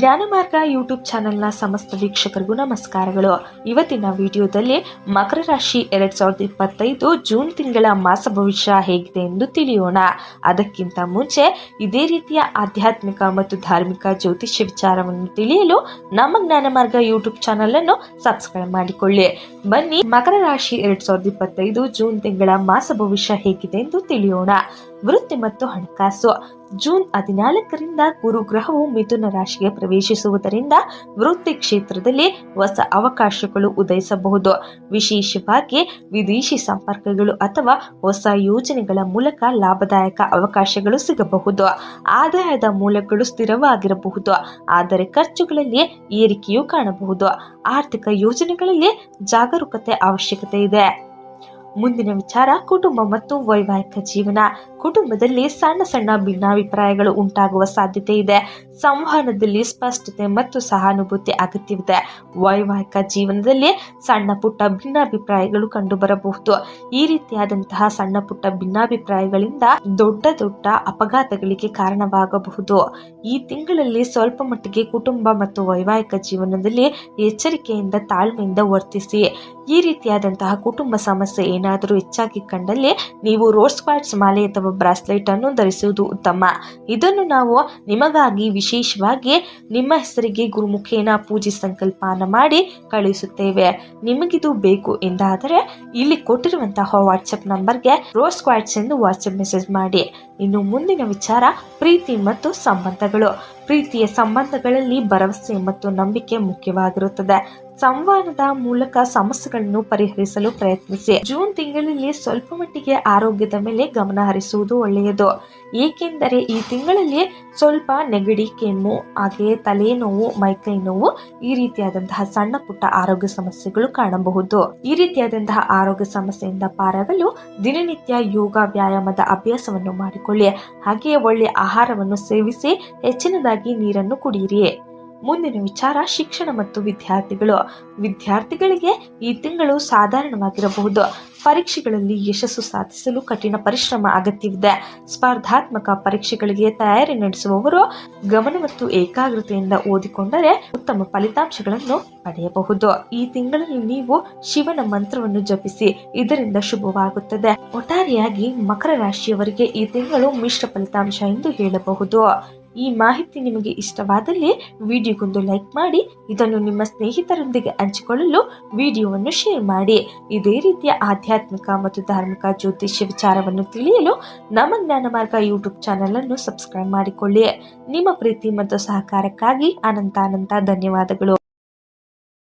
ಜ್ಞಾನಮಾರ್ಗ YouTube ಚಾನೆಲ್ನ ಸಮಸ್ತ ವೀಕ್ಷಕರಿಗೂ ನಮಸ್ಕಾರಗಳು. ಇವತ್ತಿನ ವಿಡಿಯೋದಲ್ಲಿ ಮಕರ ರಾಶಿ ಎರಡ್ ಸಾವಿರದ ಇಪ್ಪತ್ತೈದು ಜೂನ್ ತಿಂಗಳ ಮಾಸ ಭವಿಷ್ಯ ಹೇಗಿದೆ ಎಂದು ತಿಳಿಯೋಣ. ಅದಕ್ಕಿಂತ ಮುಂಚೆ ಇದೇ ರೀತಿಯ ಆಧ್ಯಾತ್ಮಿಕ ಮತ್ತು ಧಾರ್ಮಿಕ ಜ್ಯೋತಿಷ್ಯ ವಿಚಾರವನ್ನು ತಿಳಿಯಲು ನಮ್ಮ ಜ್ಞಾನಮಾರ್ಗ ಯೂಟ್ಯೂಬ್ ಚಾನೆಲ್ ಅನ್ನು ಸಬ್ಸ್ಕ್ರೈಬ್ ಮಾಡಿಕೊಳ್ಳಿ. ಬನ್ನಿ ಮಕರ ರಾಶಿ ಎರಡ್ ಸಾವಿರದ ಇಪ್ಪತ್ತೈದು ಜೂನ್ ತಿಂಗಳ ಮಾಸ ಭವಿಷ್ಯ ಹೇಗಿದೆ ಎಂದು ತಿಳಿಯೋಣ. ವೃತ್ತಿ ಮತ್ತು ಹಣಕಾಸು. ಜೂನ್ ಹದಿನಾಲ್ಕರಿಂದ ಗುರು ಗ್ರಹವು ಮಿಥುನ ರಾಶಿಗೆ ಪ್ರವೇಶಿಸುವುದರಿಂದ ವೃತ್ತಿ ಕ್ಷೇತ್ರದಲ್ಲಿ ಹೊಸ ಅವಕಾಶಗಳು ಉದಯಿಸಬಹುದು. ವಿಶೇಷವಾಗಿ ವಿದೇಶಿ ಸಂಪರ್ಕಗಳು ಅಥವಾ ಹೊಸ ಯೋಜನೆಗಳ ಮೂಲಕ ಲಾಭದಾಯಕ ಅವಕಾಶಗಳು ಸಿಗಬಹುದು. ಆದಾಯದ ಮೂಲಗಳು ಸ್ಥಿರವಾಗಿರಬಹುದು. ಆದರೆ ಖರ್ಚುಗಳಲ್ಲಿ ಏರಿಕೆಯೂ ಕಾಣಬಹುದು. ಆರ್ಥಿಕ ಯೋಜನೆಗಳಲ್ಲಿ ಜಾಗರೂಕತೆ ಅವಶ್ಯಕತೆ ಇದೆ. ಮುಂದಿನ ವಿಚಾರ ಕುಟುಂಬ ಮತ್ತು ವೈವಾಹಿಕ ಜೀವನ. ಕುಟುಂಬದಲ್ಲಿ ಸಣ್ಣ ಸಣ್ಣ ಭಿನ್ನಾಭಿಪ್ರಾಯಗಳು ಉಂಟಾಗುವ ಸಾಧ್ಯತೆ ಇದೆ. ಸಂವಹನದಲ್ಲಿ ಸ್ಪಷ್ಟತೆ ಮತ್ತು ಸಹಾನುಭೂತಿ ಅಗತ್ಯವಿದೆ. ವೈವಾಹಿಕ ಜೀವನದಲ್ಲಿ ಸಣ್ಣ ಪುಟ್ಟ ಭಿನ್ನಾಭಿಪ್ರಾಯಗಳು ಕಂಡುಬರಬಹುದು. ಈ ರೀತಿಯಾದಂತಹ ಸಣ್ಣ ಪುಟ್ಟ ಭಿನ್ನಾಭಿಪ್ರಾಯಗಳಿಂದ ದೊಡ್ಡ ದೊಡ್ಡ ಅಪಘಾತಗಳಿಗೆ ಕಾರಣವಾಗಬಹುದು. ಈ ತಿಂಗಳಲ್ಲಿ ಸ್ವಲ್ಪ ಮಟ್ಟಿಗೆ ಕುಟುಂಬ ಮತ್ತು ವೈವಾಹಿಕ ಜೀವನದಲ್ಲಿ ಎಚ್ಚರಿಕೆಯಿಂದ ತಾಳ್ಮೆಯಿಂದ ವರ್ತಿಸಿ. ಈ ರೀತಿಯಾದಂತಹ ಕುಟುಂಬ ಸಮಸ್ಯೆ ಏನಾದರೂ ಹೆಚ್ಚಾಗಿ ಕಂಡಲ್ಲಿ ನೀವು ರೋಡ್ ಸ್ಕ್ವಾಟ್ಸ್ ಮಾಲೆ ಅಥವಾ ಬ್ರಾಸ್ಲೆಟ್ ಅನ್ನು ಧರಿಸುವುದು ಉತ್ತಮ. ಇದನ್ನು ನಾವು ನಿಮಗಾಗಿ ವಿಶೇಷವಾಗಿ ನಿಮ್ಮ ಹೆಸರಿಗೆ ಗುರುಮುಖೇನ ಪೂಜೆ ಸಂಕಲ್ಪನ ಮಾಡಿ ಕಳುಹಿಸುತ್ತೇವೆ ನಿಮಗಿದು ಬೇಕು ಎಂದಾದರೆ ಇಲ್ಲಿ ಕೊಟ್ಟಿರುವಂತಹ ವಾಟ್ಸಪ್ ನಂಬರ್ಗೆ ರೋಸ್ ಕ್ವಾಟ್ಸ್ ಎಂದು ವಾಟ್ಸಪ್ ಮೆಸೇಜ್ ಮಾಡಿ. ಇನ್ನು ಮುಂದಿನ ವಿಚಾರ, ಪ್ರೀತಿ ಮತ್ತು ಸಂಬಂಧಗಳು. ಪ್ರೀತಿಯ ಸಂಬಂಧಗಳಲ್ಲಿ ಭರವಸೆ ಮತ್ತು ನಂಬಿಕೆ ಮುಖ್ಯವಾಗಿರುತ್ತದೆ. ಸಂವಾದದ ಮೂಲಕ ಸಮಸ್ಯೆಗಳನ್ನು ಪರಿಹರಿಸಲು ಪ್ರಯತ್ನಿಸಿ. ಜೂನ್ ತಿಂಗಳಲ್ಲಿ ಸ್ವಲ್ಪ ಮಟ್ಟಿಗೆ ಆರೋಗ್ಯದ ಮೇಲೆ ಗಮನ ಹರಿಸುವುದು ಒಳ್ಳೆಯದು. ಏಕೆಂದರೆ ಈ ತಿಂಗಳಲ್ಲಿ ಸ್ವಲ್ಪ ನೆಗಡಿ, ಕೆಮ್ಮು ಹಾಗೆಯೇ ತಲೆನೋವು ಮೈಕೈ ನೋವು ಈ ರೀತಿಯಾದಂತಹ ಸಣ್ಣ ಪುಟ್ಟ ಆರೋಗ್ಯ ಸಮಸ್ಯೆಗಳು ಕಾಣಬಹುದು. ಈ ರೀತಿಯಾದಂತಹ ಆರೋಗ್ಯ ಸಮಸ್ಯೆಯಿಂದ ಪಾರಾಗಲು ದಿನನಿತ್ಯ ಯೋಗ, ವ್ಯಾಯಾಮದ ಅಭ್ಯಾಸವನ್ನು ಮಾಡಿಕೊಳ್ಳಿ. ಹಾಗೆಯೇ ಒಳ್ಳೆಯ ಆಹಾರವನ್ನು ಸೇವಿಸಿ ಹೆಚ್ಚಿನದಾಗಿ ನೀರನ್ನು ಕುಡಿಯಿರಿ ಮುಂದಿನ ವಿಚಾರ ಶಿಕ್ಷಣ ಮತ್ತು ವಿದ್ಯಾರ್ಥಿಗಳು. ವಿದ್ಯಾರ್ಥಿಗಳಿಗೆ ಈ ತಿಂಗಳು ಸಾಧಾರಣವಾಗಿರಬಹುದು. ಪರೀಕ್ಷೆಗಳಲ್ಲಿ ಯಶಸ್ಸು ಸಾಧಿಸಲು ಕಠಿಣ ಪರಿಶ್ರಮ ಅಗತ್ಯವಿದೆ. ಸ್ಪರ್ಧಾತ್ಮಕ ಪರೀಕ್ಷೆಗಳಿಗೆ ತಯಾರಿ ನಡೆಸುವವರು ಗಮನ ಮತ್ತು ಏಕಾಗ್ರತೆಯಿಂದ ಓದಿಕೊಂಡರೆ ಉತ್ತಮ ಫಲಿತಾಂಶಗಳನ್ನು ಪಡೆಯಬಹುದು. ಈ ತಿಂಗಳಲ್ಲಿ ನೀವು ಶಿವನ ಮಂತ್ರವನ್ನು ಜಪಿಸಿ, ಇದರಿಂದ ಶುಭವಾಗುತ್ತದೆ. ಒಟ್ಟಾರೆಯಾಗಿ ಮಕರ ರಾಶಿಯವರಿಗೆ ಈ ತಿಂಗಳು ಮಿಶ್ರ ಫಲಿತಾಂಶ ಎಂದು ಹೇಳಬಹುದು. ಈ ಮಾಹಿತಿ ನಿಮಗೆ ಇಷ್ಟವಾದಲ್ಲಿ ವಿಡಿಯೋಗೊಂದು ಲೈಕ್ ಮಾಡಿ, ಇದನ್ನು ನಿಮ್ಮ ಸ್ನೇಹಿತರೊಂದಿಗೆ ಹಂಚಿಕೊಳ್ಳಲು ವಿಡಿಯೋವನ್ನು ಶೇರ್ ಮಾಡಿ. ಇದೇ ರೀತಿಯ ಆಧ್ಯಾತ್ಮಿಕ ಮತ್ತು ಧಾರ್ಮಿಕ ಜ್ಯೋತಿಷ್ಯ ವಿಚಾರವನ್ನು ತಿಳಿಯಲು ನಮ್ಮ ಜ್ಞಾನ ಮಾರ್ಗ ಯೂಟ್ಯೂಬ್ ಚಾನೆಲ್ ಅನ್ನು ಸಬ್ಸ್ಕ್ರೈಬ್ ಮಾಡಿಕೊಳ್ಳಿ. ನಿಮ್ಮ ಪ್ರೀತಿ ಮತ್ತು ಸಹಕಾರಕ್ಕಾಗಿ ಅನಂತ ಅನಂತ ಧನ್ಯವಾದಗಳು.